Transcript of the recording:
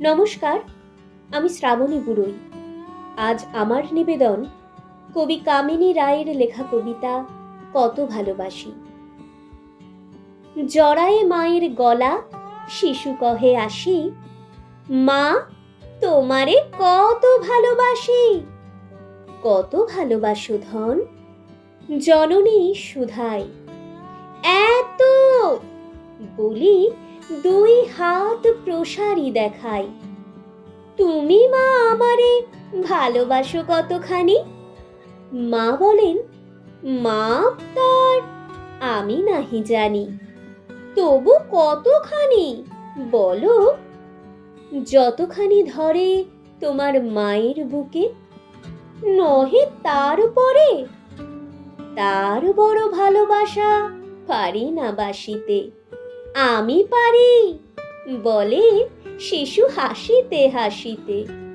নমস্কার, আমি শ্রাবণী বুড়োই। আজ আমার নিবেদন, কবি কামিনী রায়ের লেখা কবিতা, কত ভালোবাসি। জড়ায়ে মায়ের গলা, শিশু কহে আসি, মা, তোমারে কত ভালোবাসি, কত ভালোবাসো ধন, জননী সুধায়। এত বলি দুই হাত প্রসারী দেখাই। তুমি মা আমারে ভালোবাসো কতখানি? মা বলেন মা তার, আমি নাহি জানি। তবু কতখানি? বলো। যতখানি ধরে তোমার মায়ের বুকে, নহে তার পরে তার বড় ভালোবাসা পারি না বাসিতে। আমি পারি। বলে শিশু হাসিতে হাসিতে